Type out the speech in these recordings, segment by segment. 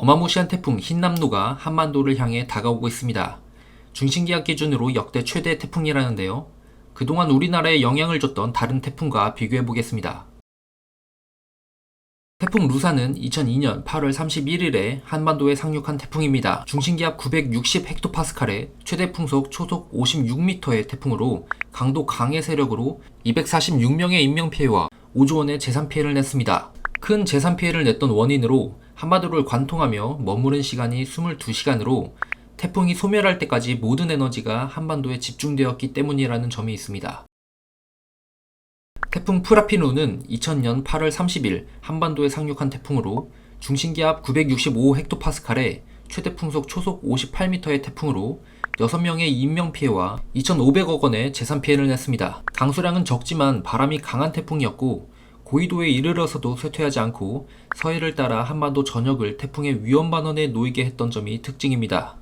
어마무시한 태풍 흰남노가 한반도를 향해 다가오고 있습니다. 중심기압 기준으로 역대 최대 태풍이라는데요. 그동안 우리나라에 영향을 줬던 다른 태풍과 비교해 보겠습니다. 태풍 루사는 2002년 8월 31일에 한반도에 상륙한 태풍입니다. 중심기압 960 헥토파스칼의 최대 풍속 초속 56m의 태풍으로 강도 강의 세력으로 246명의 인명피해와 5조 원의 재산 피해를 냈습니다. 큰 재산 피해를 냈던 원인으로 한반도를 관통하며 머무른 시간이 22시간으로 태풍이 소멸할 때까지 모든 에너지가 한반도에 집중되었기 때문이라는 점이 있습니다. 태풍 프라피누는 2000년 8월 30일 한반도에 상륙한 태풍으로 중심기압 965 헥토파스칼의 최대 풍속 초속 58m의 태풍으로 6명의 인명피해와 2,500억 원의 재산 피해를 냈습니다. 강수량은 적지만 바람이 강한 태풍이었고 고위도에 이르러서도 쇠퇴하지 않고 서해를 따라 한반도 전역을 태풍의 위험 반원에 놓이게 했던 점이 특징입니다.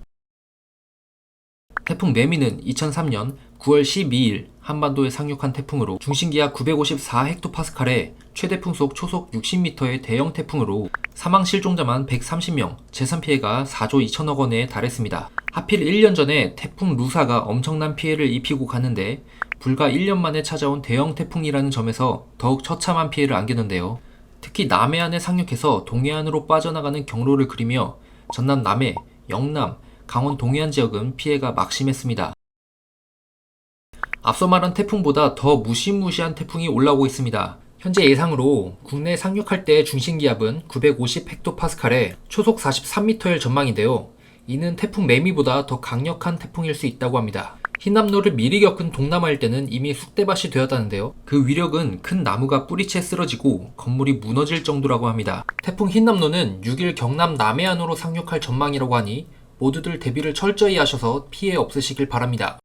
태풍 매미는 2003년 9월 12일 한반도에 상륙한 태풍으로 중심기압 954 헥토파스칼의 최대 풍속 초속 60m의 대형 태풍으로 사망 실종자만 130명, 재산 피해가 4조 2천억 원에 달했습니다. 하필 1년 전에 태풍 루사가 엄청난 피해를 입히고 갔는데 불과 1년 만에 찾아온 대형 태풍이라는 점에서 더욱 처참한 피해를 안겼는데요. 특히 남해안에 상륙해서 동해안으로 빠져나가는 경로를 그리며 전남 남해, 영남, 강원 동해안 지역은 피해가 막심했습니다. 앞서 말한 태풍보다 더 무시무시한 태풍이 올라오고 있습니다. 현재 예상으로 국내 상륙할 때 중심기압은 950 헥토파스칼에 초속 43m일 전망인데요. 이는 태풍 매미보다 더 강력한 태풍일 수 있다고 합니다. 흰남노를 미리 겪은 동남아일 때는 이미 쑥대밭이 되었다는데요. 그 위력은 큰 나무가 뿌리채 쓰러지고 건물이 무너질 정도라고 합니다. 태풍 흰남노는 6일 경남 남해안으로 상륙할 전망이라고 하니 모두들 대비를 철저히 하셔서 피해 없으시길 바랍니다.